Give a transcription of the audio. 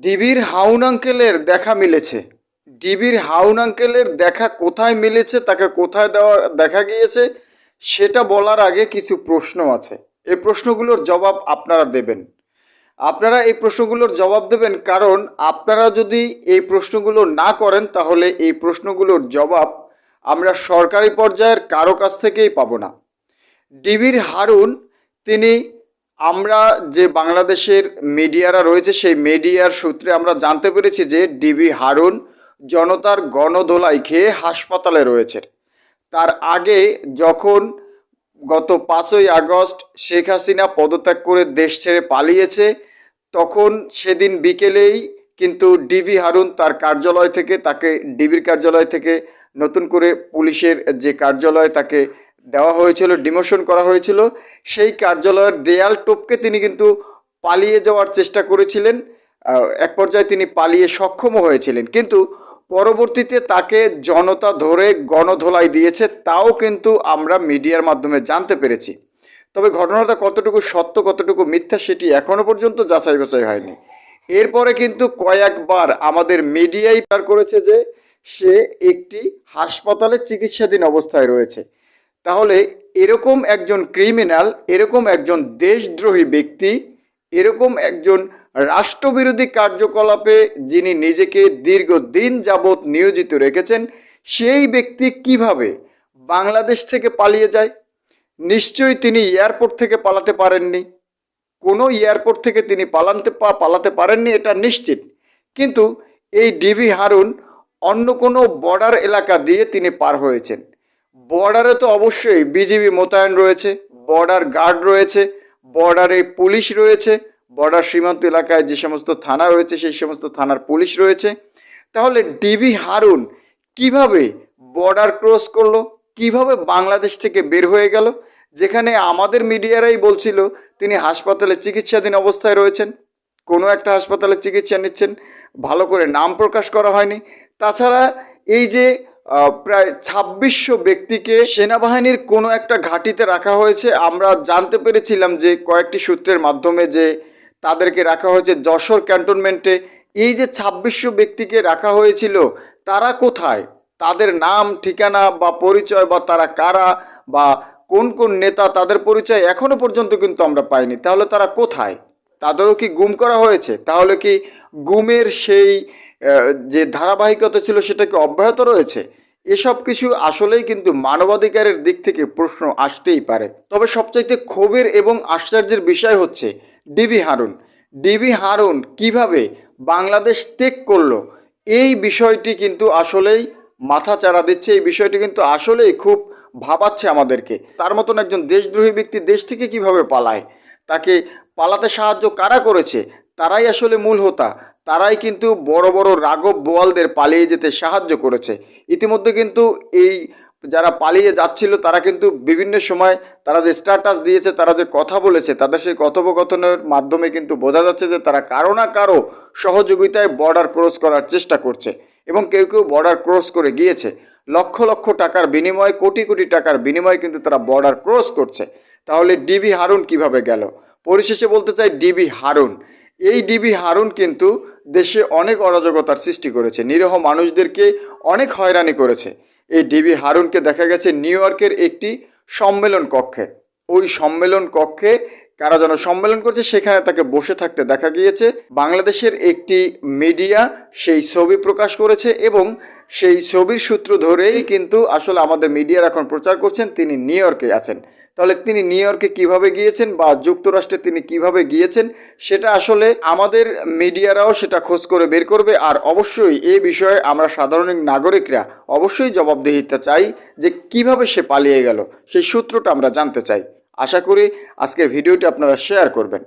ডিবির হাউন আঙ্কেলের দেখা মিলেছে। ডিবির হাউন আঙ্কেলের দেখা কোথায় মিলেছে, তাকে কোথায় দেওয়া, দেখা গিয়েছে, সেটা বলার আগে কিছু প্রশ্ন আছে। এই প্রশ্নগুলোর জবাব আপনারা দেবেন। আপনারা এই প্রশ্নগুলোর জবাব দেবেন কারণ আপনারা যদি এই প্রশ্নগুলো না করেন, তাহলে এই প্রশ্নগুলোর জবাব আমরা সরকারি পর্যায়ের কারও কাছ থেকেই পাবো না। ডিবির হারুন, তিনি আমরা যে বাংলাদেশের মিডিয়ারা রয়েছে, সেই মিডিয়ার সূত্রে আমরা জানতে পেরেছি যে ডিবি হারুন জনতার গণধোলাই খেয়ে হাসপাতালে রয়েছে। তার আগে যখন গত পাঁচই আগস্ট শেখ হাসিনা পদত্যাগ করে দেশ ছেড়ে পালিয়েছে, তখন সেদিন বিকেলেই কিন্তু ডিবি হারুন তার কার্যালয় থেকে তাকে, ডিবির কার্যালয় থেকে নতুন করে পুলিশের যে কার্যালয় তাকে দেওয়া হয়েছিল, ডিমোশন করা হয়েছিল। সেই কার্যালয়ের দেয়াল টপকে তিনি কিন্তু পালিয়ে যাওয়ার চেষ্টা করেছিলেন। এক পর্যায়ে তিনি পালিয়ে সক্ষমও হয়েছিলেন। কিন্তু পরবর্তীতে তাকে জনতা ধরে গণধোলাই দিয়েছে, তাও কিন্তু আমরা মিডিয়ার মাধ্যমে জানতে পেরেছি। তবে ঘটনাটা কতটুকু সত্য, কতটুকু মিথ্যা, সেটি এখনও পর্যন্ত যাচাই বাছাই হয়নি। এরপরে কিন্তু কয়েকবার আমাদের মিডিয়াই পার করেছে যে সে একটি হাসপাতালে চিকিৎসাধীন অবস্থায় রয়েছে। তাহলে এরকম একজন ক্রিমিনাল এরকম একজন দেশদ্রোহী ব্যক্তি, এরকম একজন রাষ্ট্রবিরোধী কার্যকলাপে যিনি নিজেকে দীর্ঘদিন যাবৎ নিয়োজিত রেখেছেন, সেই ব্যক্তি কীভাবে বাংলাদেশ থেকে পালিয়ে যায়? নিশ্চয়ই তিনি এয়ারপোর্ট থেকে পালাতে পারেননি। কোনো এয়ারপোর্ট থেকে তিনি পালাতে পা, পালাতে পারেননি, এটা নিশ্চিত। কিন্তু এই ডিবি হারুন অন্য কোনো বর্ডার এলাকা দিয়ে তিনি পার হয়েছেন। বর্ডারে তো অবশ্যই বিজিবি মোতায়েন রয়েছে বর্ডার গার্ড রয়েছে বর্ডারে পুলিশ রয়েছে বর্ডার সীমান্ত এলাকায় যে সমস্ত থানা রয়েছে, সেই সমস্ত থানার পুলিশ রয়েছে। তাহলে ডিবি হারুন কীভাবে বর্ডার ক্রস করল, কীভাবে বাংলাদেশ থেকে বের হয়ে গেল? যেখানে আমাদের মিডিয়ারাই বলছিল, তিনি হাসপাতালে চিকিৎসাধীন অবস্থায় রয়েছেন, কোনো একটা হাসপাতালে চিকিৎসা নিচ্ছেন, ভালো করে নাম প্রকাশ করা হয়নি। তাছাড়া এই যে প্রায় ছাব্বিশশো ব্যক্তিকে সেনাবাহিনীর কোনো একটা ঘাঁটিতে রাখা হয়েছে। আমরা জানতে পেরেছিলাম যে কয়েকটি সূত্রের মাধ্যমে যে তাদেরকে রাখা হয়েছে যশোর ক্যান্টনমেন্টে। এই যে ছাব্বিশশো ব্যক্তিকে রাখা হয়েছিল, তারা কোথায়? তাদের নাম, ঠিকানা বা পরিচয় বা তারা কারা বা কোন কোন নেতা তাদের পরিচয় এখনও পর্যন্ত কিন্তু আমরা পাইনি। তাহলে তারা কোথায়? তাদেরও কি গুম করা হয়েছে? তাহলে কি গুমের সেই যে ধারাবাহিকতা ছিল সেটা কি অব্যাহত রয়েছে? এসব কিছু আসলেই কিন্তু মানবাধিকারের দিক থেকে প্রশ্ন আসতেই পারে। তবে সবচাইতে ক্ষোভের এবং আশ্চর্যের বিষয় হচ্ছে ডিবি হারুন। ডিবি হারুন কীভাবে বাংলাদেশ ত্যাগ করল, এই বিষয়টি কিন্তু আসলেই মাথা চাড়া দিচ্ছে। এই বিষয়টি কিন্তু আসলেই খুব ভাবাচ্ছে আমাদেরকে। তার মতন একজন দেশদ্রোহী ব্যক্তি দেশ থেকে কীভাবে পালায়, তাকে পালাতে সাহায্য কারা করেছে, তারাই আসলে মূল হোতা। তারাই কিন্তু বড় বড় রাঘব বোয়ালদের পালিয়ে যেতে সাহায্য করেছে। ইতিমধ্যে কিন্তু এই যারা পালিয়ে যাচ্ছিল, তারা কিন্তু বিভিন্ন সময় তারা যে স্ট্যাটাস দিয়েছে, তারা যে কথা বলেছে, তাদের সেই কথোপকথনের মাধ্যমে কিন্তু বোঝা যাচ্ছে যে তারা কারও না কারও সহযোগিতায় বর্ডার ক্রস করার চেষ্টা করছে এবং কেউ কেউ বর্ডার ক্রস করে গিয়েছে। লক্ষ লক্ষ টাকার বিনিময়ে, কোটি কোটি টাকার বিনিময়ে কিন্তু তারা বর্ডার ক্রস করছে। তাহলে ডিবি হারুন কীভাবে গেল? পরিশেষে বলতে চাই ডিবি হারুন এই ডিবি হারুন কিন্তু দেশে অনেক অরাজকতার সৃষ্টি করেছে। নিরীহ মানুষদেরকে অনেক হয়রানি করেছে। এই ডিবি হারুনকে দেখা গেছে নিউ ইয়র্কের একটি সম্মেলন কক্ষে। ওই সম্মেলন কক্ষে কারা যেন সম্মেলন করছে, সেখানে তাকে বসে থাকতে দেখা গিয়েছে। বাংলাদেশের একটি মিডিয়া সেই ছবি প্রকাশ করেছে এবং সেই ছবির সূত্র ধরেই কিন্তু আসলে আমাদের মিডিয়ার এখন প্রচার করছেন, তিনি নিউ আছেন। তাহলে তিনি নিউ ইয়র্কে কীভাবে গিয়েছেন বা যুক্তরাষ্ট্রে তিনি কীভাবে গিয়েছেন, সেটা আসলে আমাদের মিডিয়ারাও সেটা খোঁজ করে বের করবে। আর অবশ্যই এ বিষয়ে আমরা সাধারণ নাগরিকরা অবশ্যই জবাবদিহিতা চাই যে কীভাবে সে পালিয়ে গেল, সেই সূত্রটা আমরা জানতে চাই। আশা করি আজকের ভিডিওটি আপনারা শেয়ার করবেন।